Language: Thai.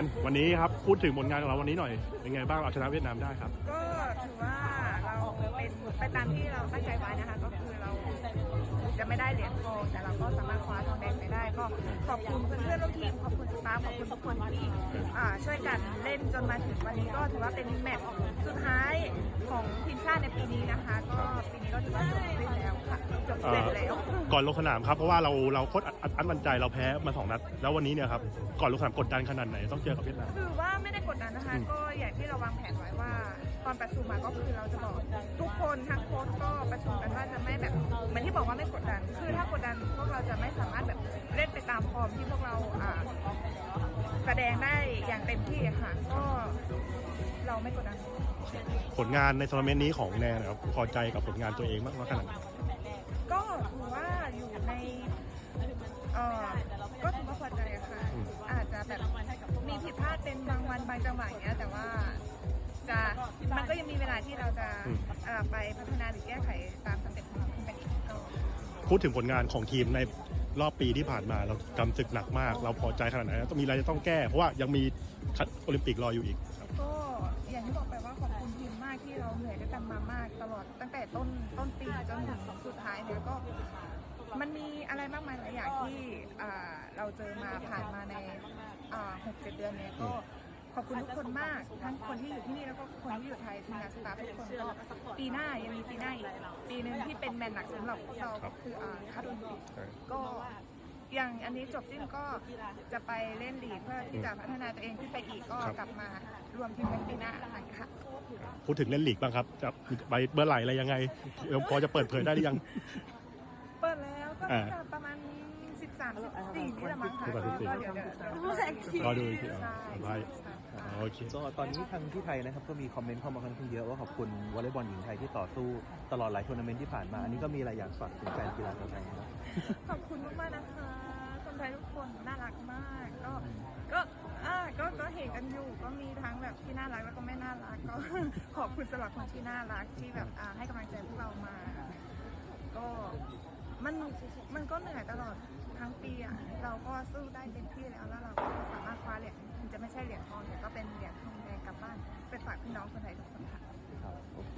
นวันนี้ครับพูดถึงผลงานของเราวันนี้หน่อยเป็นไงบ้างเอาชนะเวียดนามได้ครับ ก็ถือว่าเราเป็นไปตามที่เราตั้งใจไว้นะคะ ก็คือเราจะไม่ได้เหรียญทองแต่เราก็สามารถคว้าทองแดงไปได้ก็ขอบคุณเพื่อนๆร่วมทีมขอบคุณสตาฟขอบคุณทุกคนที่ช่วยกันเล่นจนมาถึงวันนี้ก็ถือว่าเป็นแมตช์สุดท้ายของทีมชาติในปีนี้นะคะ ก็ปีนี้ก็ถือว่าจบ สิ้นแล้วค่ะจบสิ้นแล้วก่อนลงสนามครับเพราะว่าเราเราโคตรอัดอั้นมั่นใจเราแพ้มาสองนัด แล้ววันนี้เนี่ยครับก่อนลงสนามกดดันขนาดไหนต้องเจอกับเวียดนาม คือว่าไม่ได้กดดันนะคะอืมก็อย่างที่เราวางแผนไว้ว่า ตอนประชุมมาก็คือเราจะบอกทุกคนทั้งโค้ชก็ประชุมกันว่าจะไม่แบบเหมือนที่บอกว่าไม่กดดัน คือถ้ากดดันพวกเราจะไม่สามารถแบบเล่นไปตามฟอร์มที่พวกเราอ่าแสดงได้อย่างเต็มที่ค่ะ ก็เราไม่กดดัน ผลงานในทัวร์นาเมนต์นี้ของแนนนะครับพอใจกับผลงานตัวเองมากน้อยขนาดไหน บางวันบางจังหวะอย่างเงี้ยแต่ว่าจะมันก็ยังมีเวลาที่เราจะเอ่อไปพัฒนาหรือแก้ไขตามสเต็ปของเราขึ้นไปอีกก็พูดถึงผลงานของทีมในรอบปีที่ผ่านมาเรากำศึกหนักมาก เราพอใจขนาดไหนต้องมีอะไรจะต้องแก้ เพราะว่ายังมีคัดโอลิมปิกรออยู่อีกครับก็อย่างที่บอกไปว่าขอบคุณทีมมากที่เราเหนื่อยด้วยกันมามาก ตลอดตั้งแต่ต้นต้นปีจนถึงสุดท้ายเนี่ยก็มันมีอะไรมากมายหลายอย่างที่อ่าเราเจอมาผ่านมาในหกเจ็ดเดือนเนี้ยก็ ขอบคุณทุกคนมาก ทั้งคนที่อยู่ที่นี่แล้วก็คนที่อยู่ไทยทีมงานสตาฟทุกคนก็ปีหน้ายังมีปีหน้าอีกปีหนึ่งที่เป็นแมนหนักสำหรับพวกเราก็คืออ่าคัดโอลิมปิกก็อย่างอันนี้จบสิ้นก็จะไปเล่นลีกเพื่อที่จะพัฒนาตัวเองขึ้นไปอีกก็กลับมารวมทีมกันปีหน้าค่ะพูดถึงเล่นลีกบ้างครับ จะไปเบอร์ไหร่อะไรยังไงเออพอจะเปิดเผยได้หรือยัง เปิดแล้วก็อ่าน่าจะประมาณ 13 14นี่แหละมั้งค่ะ13ก็เดี๋ยวเดี๋ยวเดี๋ยวรอดูอีกทีใช่ไว้ใช่ค่ะโอเค ก็ตอนนี้ทางที่ไทยนะครับก็มีคอมเมนต์เข้ามาค่อนข้างเยอะว่าขอบคุณวอลเลย์บอลหญิงไทยที่ต่อสู้ตลอดหลายทัวร์นาเมนต์ที่ผ่านมาอันนี้ก็มีอะไรอยากฝากถึงแฟนกีฬาชาวไทยนะครับ ขอบคุณมากๆนะคะ คนไทยทุกคนน่ารักมาก ก็ ก็อ่าก็ ก็เห็นกันอยู่ ก็มีทั้งแบบที่น่ารักแล้วก็ไม่น่ารัก ก็ ขอบคุณสำหรับคนที่น่ารักที่แบบอ่าให้กำลังใจพวกเรามา ก็มัน มันก็เหนื่อยตลอดทั้งปีอะเรา ก็สู้ได้เต็มที่แล้วแล้วเราก็สามารถคว้าเหรียญถึงจะไม่ใช่เหรียญทองแต่